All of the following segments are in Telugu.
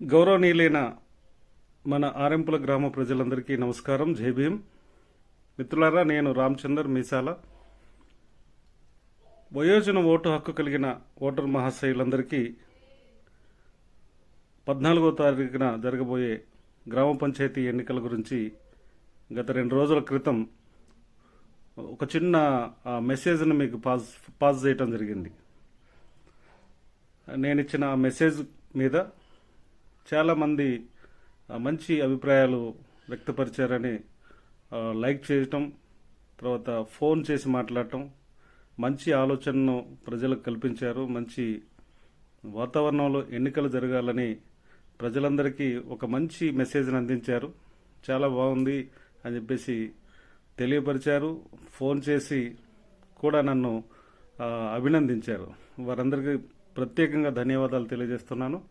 గౌరవనీయులైన మన ఆరెంపుల గ్రామ ప్రజలందరికీ నమస్కారం. జై భీం మిత్రులారా నేను రామచందర్ మీసాల. వయోజన ఓటు హక్కు కలిగిన ఓటర్ మహాశయులందరికీ పద్నాలుగో తారీఖున జరగబోయే గ్రామ పంచాయతీ ఎన్నికల గురించి గత రెండు రోజుల క్రితం ఒక చిన్న ఆ, మెసేజ్ను మీకు పాస్ పాస్ చేయటం జరిగింది. నేను ఇచ్చిన ఆ మెసేజ్ మీద చాలామంది మంచి అభిప్రాయాలు వ్యక్తపరిచారని లైక్ చేయటం తర్వాత ఫోన్ చేసి మాట్లాడటం మంచి ఆలోచనను ప్రజలకు కల్పించారు మంచి వాతావరణంలో ఎన్నికలు జరగాలని ప్రజలందరికీ ఒక మంచి మెసేజ్ని అందించారు. చాలా బాగుంది అని చెప్పేసి తెలియపరిచారు. ఫోన్ చేసి కూడా నన్ను అభినందించారు. వారందరికీ ప్రత్యేకంగా ధన్యవాదాలు తెలియజేస్తున్నాను.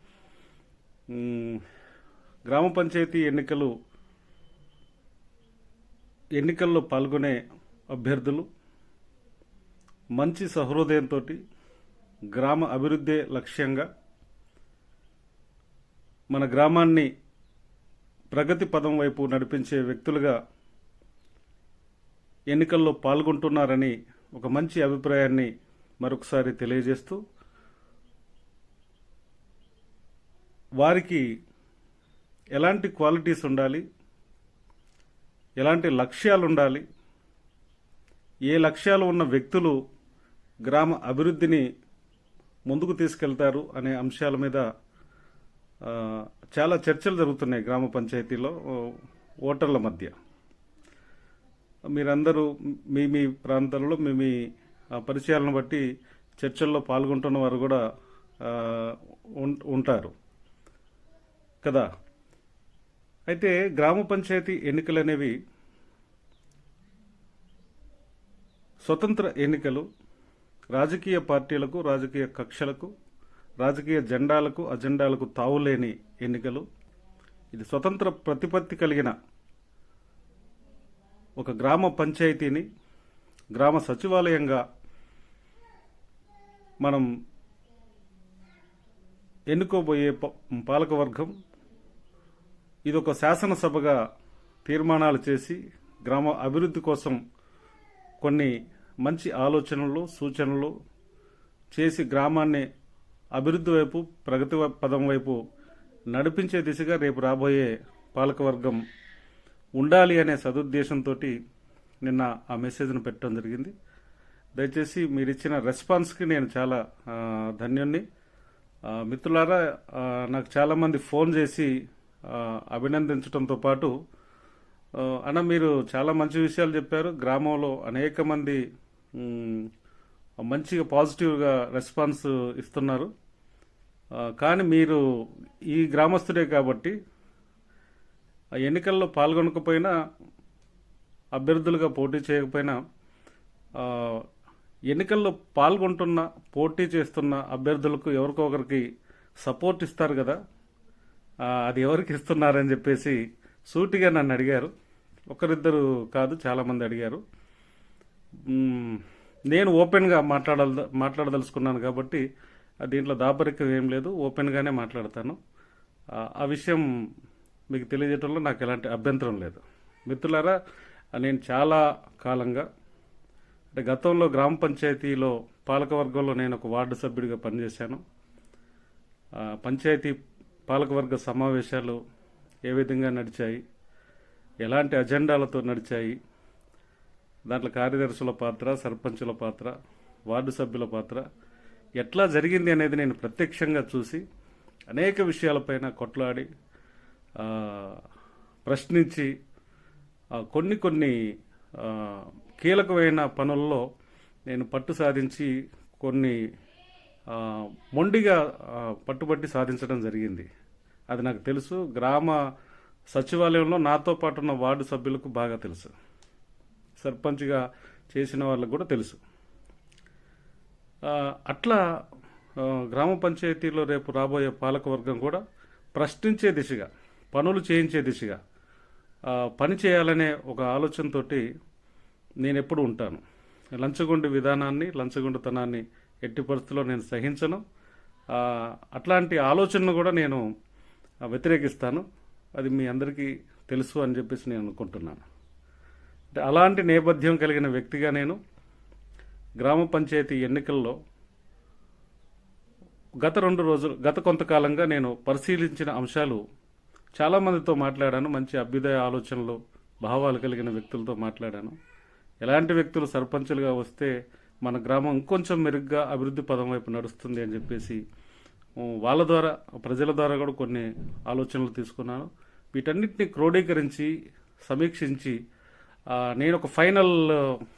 గ్రామ పంచాయతీ ఎన్నికలు ఎన్నికల్లో పాల్గొనే అభ్యర్థులు మంచి సహృదయంతో గ్రామ అభివృద్ధి లక్ష్యంగా మన గ్రామాన్ని ప్రగతి పదం వైపు నడిపించే వ్యక్తులుగా ఎన్నికల్లో పాల్గొంటున్నారని ఒక మంచి అభిప్రాయాన్ని మరొకసారి తెలియజేస్తూ వారికి ఎలాంటి క్వాలిటీస్ ఉండాలి? ఎలాంటి లక్ష్యాలు ఉండాలి? ఏ లక్ష్యాలు ఉన్న వ్యక్తులు గ్రామ అభివృద్ధిని ముందుకు తీసుకెళ్తారు అనే అంశాల మీద చాలా చర్చలు జరుగుతున్నాయి గ్రామ పంచాయతీలో ఓటర్ల మధ్య. మీరందరూ మీ మీ ప్రాంతాల్లో మీ మీ ఆ, పరిచయాలను బట్టి చర్చల్లో పాల్గొంటున్న వారు కూడా ఉంటారు. కదా? అయితే గ్రామ పంచాయతీ ఎన్నికలు అనేవి స్వతంత్ర ఎన్నికలు రాజకీయ పార్టీలకు రాజకీయ కక్షలకు రాజకీయ జెండాలకు అజెండాలకు తావులేని ఎన్నికలు. ఇది స్వతంత్ర ప్రతిపత్తి కలిగిన ఒక గ్రామ పంచాయతీని గ్రామ సచివాలయంగా మనం ఎన్నుకోబోయే ప- పాలకవర్గం ఇది ఒక శాసనసభగా తీర్మానాలు చేసి గ్రామ అభివృద్ధి కోసం కొన్ని మంచి ఆలోచనలు సూచనలు చేసి గ్రామాన్ని అభివృద్ధి వైపు ప్రగతి పదం వైపు నడిపించే దిశగా రేపు రాబోయే పాలకవర్గం ఉండాలి అనే సదుద్దేశంతో నిన్న ఆ మెసేజ్ను పెట్టడం జరిగింది. దయచేసి మీరు ఇచ్చిన రెస్పాన్స్కి నేను చాలా ధన్యుణ్ణి. మిత్రులారా నాకు చాలామంది ఫోన్ చేసి అభినందించడంతో పాటు అన్న మీరు చాలా మంచి విషయాలు చెప్పారు. గ్రామంలో అనేక మంది మంచిగా పాజిటివ్గా రెస్పాన్స్ ఇస్తున్నారు. కానీ మీరు ఈ గ్రామస్తుడే కాబట్టి ఆ ఎన్నికల్లో పాల్గొనకపోయినా అభ్యర్థులుగా పోటీ చేయకపోయినా ఎన్నికల్లో పాల్గొంటున్న పోటీ చేస్తున్న అభ్యర్థులకు ఎవరికొకరికి సపోర్ట్ ఇస్తారు కదా. అది ఎవరికి ఇస్తున్నారని చెప్పేసి సూటిగా నన్ను అడిగారు. ఒకరిద్దరు కాదు చాలామంది అడిగారు. నేను ఓపెన్గా మాట్లాడాల మాట్లాడదలుచుకున్నాను కాబట్టి దీంట్లో దాపరికం ఏం లేదు. ఓపెన్గానే మాట్లాడతాను. ఆ, విషయం మీకు తెలియజేయటంలో నాకు ఎలాంటి అభ్యంతరం లేదు. మిత్రులారా నేను చాలా కాలంగా అంటే గతంలో గ్రామ పంచాయతీలో పాలకవర్గంలో నేను ఒక వార్డు సభ్యుడిగా పనిచేశాను. పంచాయతీ పాలకవర్గ సమావేశాలు ఏ విధంగా నడిచాయి? ఎలాంటి అజెండాలతో నడిచాయి? దాంట్లో కార్యదర్శుల పాత్ర సర్పంచుల పాత్ర వార్డు సభ్యుల పాత్ర ఎట్లా జరిగింది అనేది నేను ప్రత్యక్షంగా చూసి అనేక విషయాలపైన కొట్లాడి ప్రశ్నించి కొన్ని కొన్ని కీలకమైన పనుల్లో నేను పట్టు సాధించి కొన్ని మొండిగా పట్టుబట్టి సాధించడం జరిగింది. అది నాకు తెలుసు. గ్రామ సచివాలయంలో నాతో పాటు ఉన్న వార్డు సభ్యులకు బాగా తెలుసు. సర్పంచ్గా చేసిన వాళ్ళకు కూడా తెలుసు. అట్లా గ్రామ పంచాయతీలో రేపు రాబోయే పాలకవర్గం కూడా ప్రశ్నించే దిశగా పనులు చేయించే దిశగా పని చేయాలనే ఒక ఆలోచనతోటి నేను ఎప్పుడు ఉంటాను. లంచగొండి విధానాన్ని లంచగొండితనాన్ని ఎట్టి పరిస్థితుల్లో నేను సహించను. అట్లాంటి ఆలోచనను కూడా నేను వ్యతిరేకిస్తాను. అది మీ అందరికీ తెలుసు అని చెప్పేసి నేను అనుకుంటున్నాను. అంటే అలాంటి నేపథ్యం కలిగిన వ్యక్తిగా నేను గ్రామ పంచాయతీ ఎన్నికల్లో గత రెండు రోజులు గత కొంతకాలంగా నేను పరిశీలించిన అంశాలు చాలామందితో మాట్లాడాను. మంచి అభ్యుదయ ఆలోచనలు భావాలు కలిగిన వ్యక్తులతో మాట్లాడాను. ఎలాంటి వ్యక్తులు సర్పంచులుగా వస్తే మన గ్రామం ఇంకొంచెం మెరుగ్గా అభివృద్ధి పదం వైపు నడుస్తుంది అని చెప్పేసి వాళ్ళ ద్వారా ప్రజల ద్వారా కూడా కొన్ని ఆలోచనలు తీసుకున్నాను. వీటన్నిటిని క్రోడీకరించి సమీక్షించి నేను ఒక ఫైనల్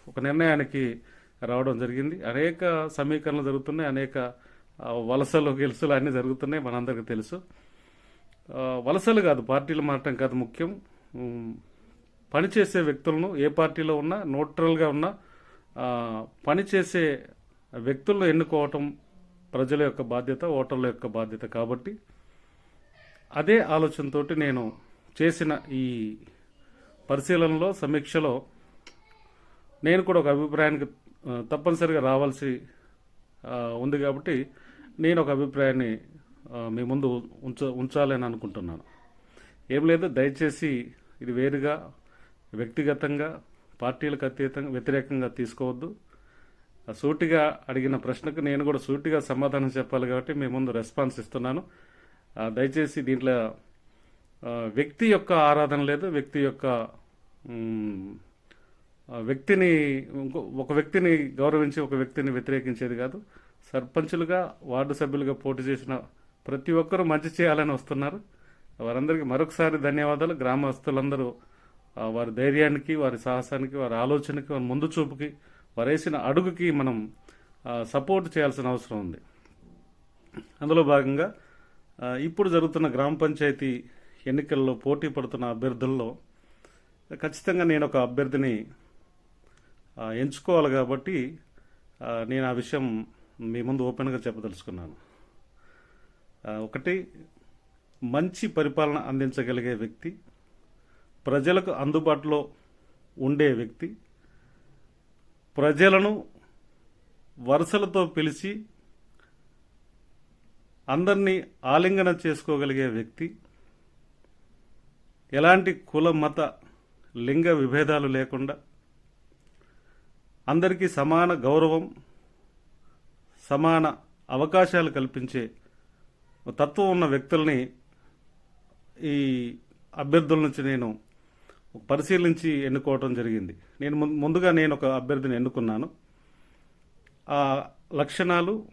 ఒక నిర్ణయానికి రావడం జరిగింది. అనేక సమీకరణలు జరుగుతున్నాయి అనేక వలసలు గెలుసులు అన్నీ జరుగుతున్నాయి మనందరికీ తెలుసు. వలసలు కాదు పార్టీలు మారటం కాదు ముఖ్యం. పనిచేసే వ్యక్తులను ఏ పార్టీలో ఉన్నా న్యూట్రల్గా ఉన్నా పనిచేసే వ్యక్తులను ఎన్నుకోవటం ప్రజల యొక్క బాధ్యత ఓటర్ల యొక్క బాధ్యత కాబట్టి అదే ఆలోచనతో నేను చేసిన ఈ పరిశీలనలో సమీక్షలో నేను కూడా ఒక అభిప్రాయానికి తప్పనిసరిగా రావాల్సి ఉంది కాబట్టి నేను ఒక అభిప్రాయాన్ని మీ ముందు ఉంచ ఉంచాలని అనుకుంటున్నాను. ఏం లేదు దయచేసి ఇది వేరుగా వ్యక్తిగతంగా పార్టీలకు అతీతంగా వ్యతిరేకంగా తీసుకోవద్దు. సూటిగా అడిగిన ప్రశ్నకు నేను కూడా సూటిగా సమాధానం చెప్పాలి కాబట్టి మీ ముందు రెస్పాన్స్ ఇస్తున్నాను. దయచేసి దీంట్లో వ్యక్తి యొక్క ఆరాధన లేదు వ్యక్తి యొక్క వ్యక్తిని ఒక వ్యక్తిని గౌరవించి ఒక వ్యక్తిని వ్యతిరేకించేది కాదు. సర్పంచులుగా వార్డు సభ్యులుగా పోటీ చేసిన ప్రతి ఒక్కరూ మంచి చేయాలని వస్తున్నారు. వారందరికీ మరొకసారి ధన్యవాదాలు. గ్రామస్తులందరూ వారి ధైర్యానికి వారి సాహసానికి వారి ఆలోచనకి వారి ముందు చూపుకి వారు వేసిన అడుగుకి మనం సపోర్ట్ చేయాల్సిన అవసరం ఉంది. అందులో భాగంగా ఇప్పుడు జరుగుతున్న గ్రామ పంచాయతీ ఎన్నికల్లో పోటీ పడుతున్న అభ్యర్థుల్లో ఖచ్చితంగా నేను ఒక అభ్యర్థిని ఎంచుకోవాలి కాబట్టి నేను ఆ విషయం మీ ముందు ఓపెన్గా చెప్పదలుచుకున్నాను. ఒకటి మంచి పరిపాలన అందించగలిగే వ్యక్తి ప్రజలకు అందుబాటులో ఉండే వ్యక్తి ప్రజలను వరుసలతో పిలిచి అందరినీ ఆలింగనం చేసుకోగలిగే వ్యక్తి ఎలాంటి కుల మత లింగ విభేదాలు లేకుండా అందరికీ సమాన గౌరవం సమాన అవకాశాలు కల్పించే తత్వం ఉన్న వ్యక్తుల్ని ఈ అభ్యర్థుల నుంచి నేను పరిశీలించి ఎన్నుకోవటం జరిగింది. నేను ముందుగా నేను ఒక అభ్యర్థిని ఎన్నుకున్నాను. ఆ లక్షణాలు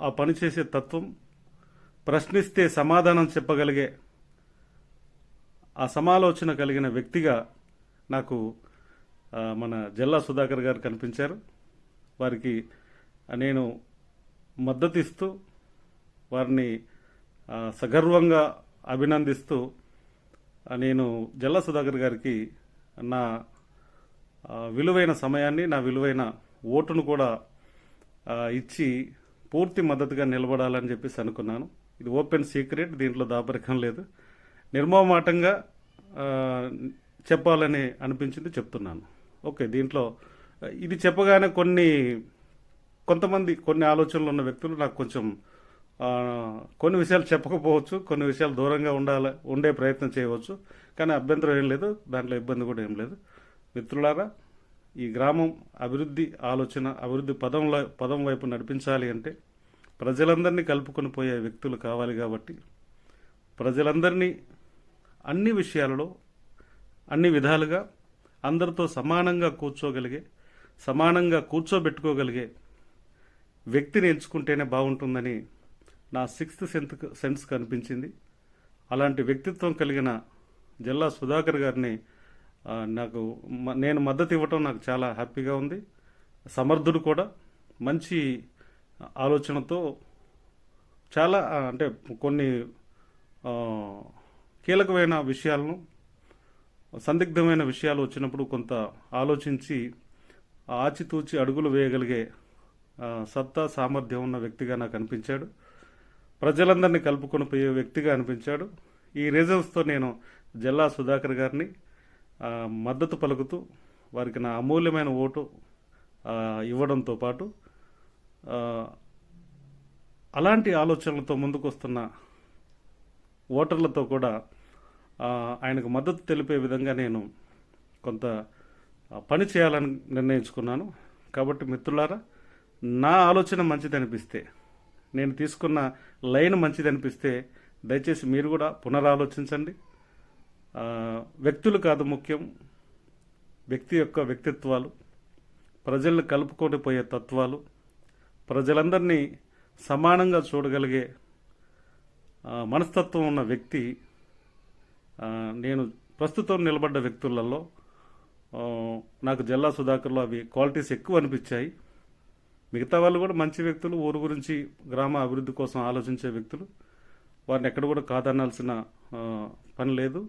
ఆ పనిచేసే తత్వం ప్రశ్నిస్తే సమాధానం చెప్పగలిగే ఆ సమాలోచన కలిగిన వ్యక్తిగా నాకు మన జల్లా సుధాకర్ గారు కనిపించారు. వారికి నేను మద్దతిస్తూ వారిని సగర్వంగా అభినందిస్తూ నేను జల్లా సుధాకర్ గారికి నా విలువైన సమయాన్ని నా విలువైన ఓటును కూడా ఇచ్చి పూర్తి మద్దతుగా నిలబడాలని చెప్పేసి అనుకున్నాను. ఇది ఓపెన్ సీక్రెట్ దీంట్లో దాపరికం లేదు. నిర్మోమాటంగా చెప్పాలని అనిపించింది చెప్తున్నాను. ఓకే దీంట్లో ఇది చెప్పగానే కొన్ని కొంతమంది కొన్ని ఆలోచనలు ఉన్న వ్యక్తులు నాకు కొంచెం కొన్ని విషయాలు చెప్పకపోవచ్చు కొన్ని విషయాలు దూరంగా ఉండాలి ఉండే ప్రయత్నం చేయవచ్చు కానీ అభ్యంతరం ఏం లేదు దాంట్లో ఇబ్బంది కూడా ఏం లేదు. మిత్రులారా ఈ గ్రామం అభివృద్ధి ఆలోచన అభివృద్ధి పదంలో పదం వైపు నడిపించాలి అంటే ప్రజలందరినీ కలుపుకొని పోయే వ్యక్తులు కావాలి కాబట్టి ప్రజలందరినీ అన్ని విషయాలలో అన్ని విధాలుగా అందరితో సమానంగా కూర్చోగలిగే సమానంగా కూర్చోబెట్టుకోగలిగే వ్యక్తిని ఎంచుకుంటేనే బాగుంటుందని నా సిక్స్త్ సెంత్ సెన్స్ కనిపించింది. అలాంటి వ్యక్తిత్వం కలిగిన జిల్లా సుధాకర్ గారిని నాకు మ- నేను మద్దతు ఇవ్వటం నాకు చాలా హ్యాపీగా ఉంది. సమర్థుడు కూడా. మంచి ఆలోచనతో చాలా అంటే కొన్ని కీలకమైన విషయాలను సందిగ్ధమైన విషయాలు వచ్చినప్పుడు కొంత ఆలోచించి ఆచితూచి అడుగులు వేయగలిగే సత్తా సామర్థ్యం ఉన్న వ్యక్తిగా నాకు అనిపించాడు. ప్రజలందరినీ కలుపుకొని పోయే వ్యక్తిగా అనిపించాడు. ఈ రీజన్స్తో నేను జిల్లా సుధాకర్ గారిని మద్దతు పలుకుతూ వారికి నా అమూల్యమైన ఓటు ఇవ్వడంతో పాటు అలాంటి ఆలోచనలతో ముందుకు వస్తున్న ఓటర్లతో కూడా ఆయనకు మద్దతు తెలిపే విధంగా నేను కొంత పని చేయాలని నిర్ణయించుకున్నాను. కాబట్టి మిత్రులారా నా ఆలోచన మంచిది అనిపిస్తే నేను తీసుకున్న లైన్ మంచిది అనిపిస్తే దయచేసి మీరు కూడా పునరాలోచించండి. వ్యక్తులు కాదు ముఖ్యం వ్యక్తి యొక్క వ్యక్తిత్వాలు ప్రజల్ని కలుపుకొని పోయే తత్వాలు ప్రజలందరినీ సమానంగా చూడగలిగే మనస్తత్వం ఉన్న వ్యక్తి నేను ప్రస్తుతం నిలబడ్డ వ్యక్తులలో నాకు జల్లా సుధాకర్లో అవి క్వాలిటీస్ ఎక్కువ అనిపించాయి. మిగతా వాళ్ళు కూడా మంచి వ్యక్తులు ఊరు గురించి గ్రామ అభివృద్ధి కోసం ఆలోచించే వ్యక్తులు. వారిని ఎక్కడ కూడా కాదనాల్సిన పని లేదు.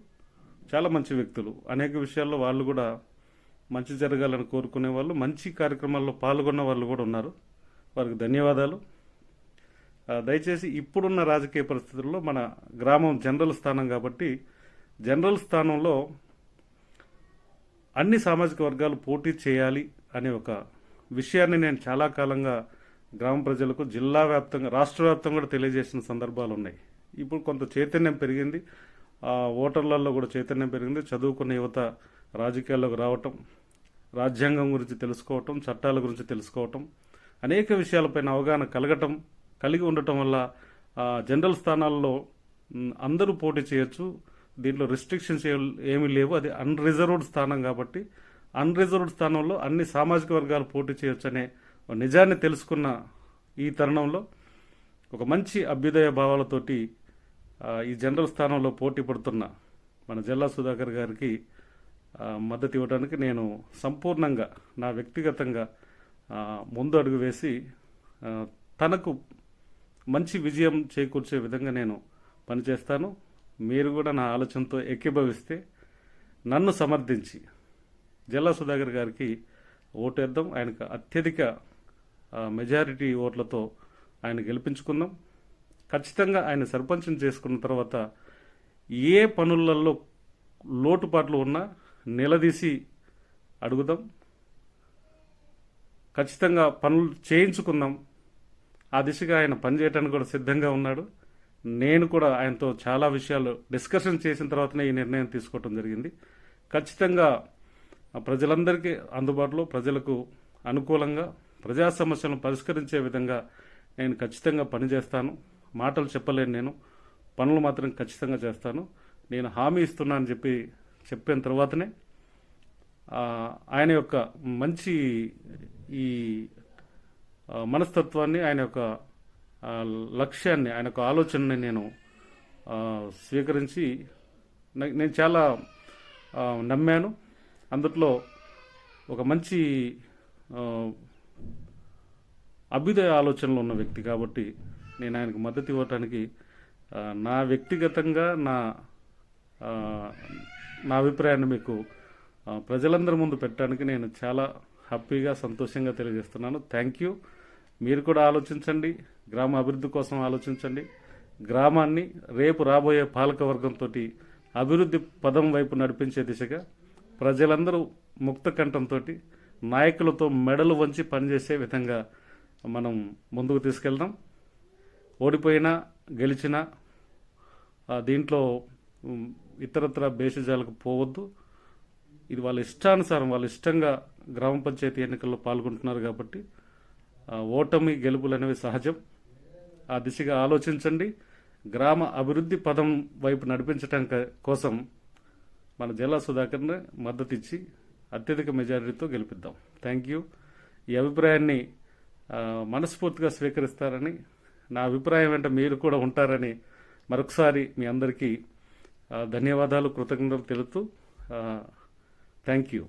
చాలా మంచి వ్యక్తులు. అనేక విషయాల్లో వాళ్ళు కూడా మంచి జరగాలని కోరుకునే వాళ్ళు మంచి కార్యక్రమాల్లో పాల్గొన్న వాళ్ళు కూడా ఉన్నారు. వారికి ధన్యవాదాలు. దయచేసి ఇప్పుడున్న రాజకీయ పరిస్థితుల్లో మన గ్రామం జనరల్ స్థానం కాబట్టి జనరల్ స్థానంలో అన్ని సామాజిక వర్గాలు పోటీ చేయాలి అనే ఒక విషయాన్ని నేను చాలా కాలంగా గ్రామ ప్రజలకు జిల్లా వ్యాప్తంగా రాష్ట్ర వ్యాప్తంగా కూడా తెలియజేసిన సందర్భాలు ఉన్నాయి. ఇప్పుడు కొంత చైతన్యం పెరిగింది. ఆ, ఓటర్లలో కూడా చైతన్యం పెరిగింది. చదువుకున్న యువత రాజకీయాల్లోకి రావటం రాజ్యాంగం గురించి తెలుసుకోవటం చట్టాల గురించి తెలుసుకోవటం అనేక విషయాలపైన అవగాహన కలగటం కలిగి ఉండటం వల్ల జనరల్ స్థానాల్లో అందరూ పోటీ చేయొచ్చు. దీంట్లో రిస్ట్రిక్షన్స్ ఏమీ లేవు. అది అన్రిజర్వ్డ్ స్థానం కాబట్టి అన్రిజర్వ్డ్ స్థానంలో అన్ని సామాజిక వర్గాలు పోటీ చేయొచ్చనే నిజాన్ని తెలుసుకున్న ఈ తరుణంలో ఒక మంచి అభ్యుదయ భావాలతోటి ఈ జనరల్ స్థానంలో పోటీ పడుతున్న మన జిల్లా సుధాకర్ గారికి మద్దతు ఇవ్వడానికి నేను సంపూర్ణంగా నా వ్యక్తిగతంగా ముందు అడుగు వేసి తనకు మంచి విజయం చేకూర్చే విధంగా నేను పనిచేస్తాను. మీరు కూడా నా ఆలోచనతో ఎక్కిభవిస్తే నన్ను సమర్థించి జిల్లా సుధాకర్ గారికి ఓటేద్దాం. ఆయనకు అత్యధిక మెజారిటీ ఓట్లతో ఆయన గెలిపించుకుందాం. ఖచ్చితంగా ఆయన సర్పంచం చేసుకున్న తర్వాత ఏ పనులలో లోటుపాట్లు ఉన్నా నిలదీసి అడుగుదాం. ఖచ్చితంగా పనులు చేయించుకుందాం. ఆ దిశగా ఆయన పనిచేయటానికి కూడా సిద్ధంగా ఉన్నాడు. నేను కూడా ఆయనతో చాలా విషయాలు డిస్కషన్ చేసిన తర్వాతనే ఈ నిర్ణయం తీసుకోవటం జరిగింది. ఖచ్చితంగా ప్రజలందరికీ అందుబాటులో ప్రజలకు అనుకూలంగా ప్రజా సమస్యలను పరిష్కరించే విధంగా నేను ఖచ్చితంగా పనిచేస్తాను. మాటలు చెప్పలేను నేను. పనులు మాత్రం ఖచ్చితంగా చేస్తాను. నేను హామీ ఇస్తున్నానని చెప్పి చెప్పిన తర్వాతనే ఆయన యొక్క మంచి ఈ మనస్తత్వాన్ని ఆయన యొక్క లక్ష్యాన్ని ఆయన యొక్క ఆలోచనని నేను స్వీకరించి నేను చాలా నమ్మాను. అందుట్లో ఒక మంచి అభ్యుదయ ఆలోచనలు ఉన్న వ్యక్తి కాబట్టి నేను ఆయనకు మద్దతు ఇవ్వటానికి నా వ్యక్తిగతంగా నా నా అభిప్రాయాన్ని మీకు ప్రజలందరి ముందు పెట్టడానికి నేను చాలా హ్యాపీగా సంతోషంగా తెలియజేస్తున్నాను. Thank you. మీరు కూడా ఆలోచించండి. గ్రామ అభివృద్ధి కోసం ఆలోచించండి. గ్రామాన్ని రేపు రాబోయే పాలక వర్గంతో అభివృద్ధి పదం వైపు నడిపించే దిశగా ప్రజలందరూ ముక్త కంఠంతో నాయకులతో మెడలు వంచి పనిచేసే విధంగా మనం ముందుకు తీసుకెళ్దాం. ఓడిపోయినా గెలిచినా దీంట్లో ఇతరత్ర భేషజాలకు పోవద్దు. ఇది వాళ్ళ ఇష్టానుసారం వాళ్ళ ఇష్టంగా గ్రామ పంచాయతీ ఎన్నికల్లో పాల్గొంటున్నారు కాబట్టి ఓటమి గెలుపులు అనేవి సహజం. ఆ దిశగా ఆలోచించండి. గ్రామ అభివృద్ధి పదం వైపు నడిపించడం క- కోసం మన జిల్లా సుధాకర్ని మద్దతు ఇచ్చి అత్యధిక మెజారిటీతో గెలిపిద్దాం. థ్యాంక్ యూ ఈ అభిప్రాయాన్ని మనస్ఫూర్తిగా స్వీకరిస్తారని నా అభిప్రాయం వెంట మీరు కూడా ఉంటారని మరొకసారి మీ అందరికీ ధన్యవాదాలు కృతజ్ఞతలు తెలుపుతూ థ్యాంక్ యూ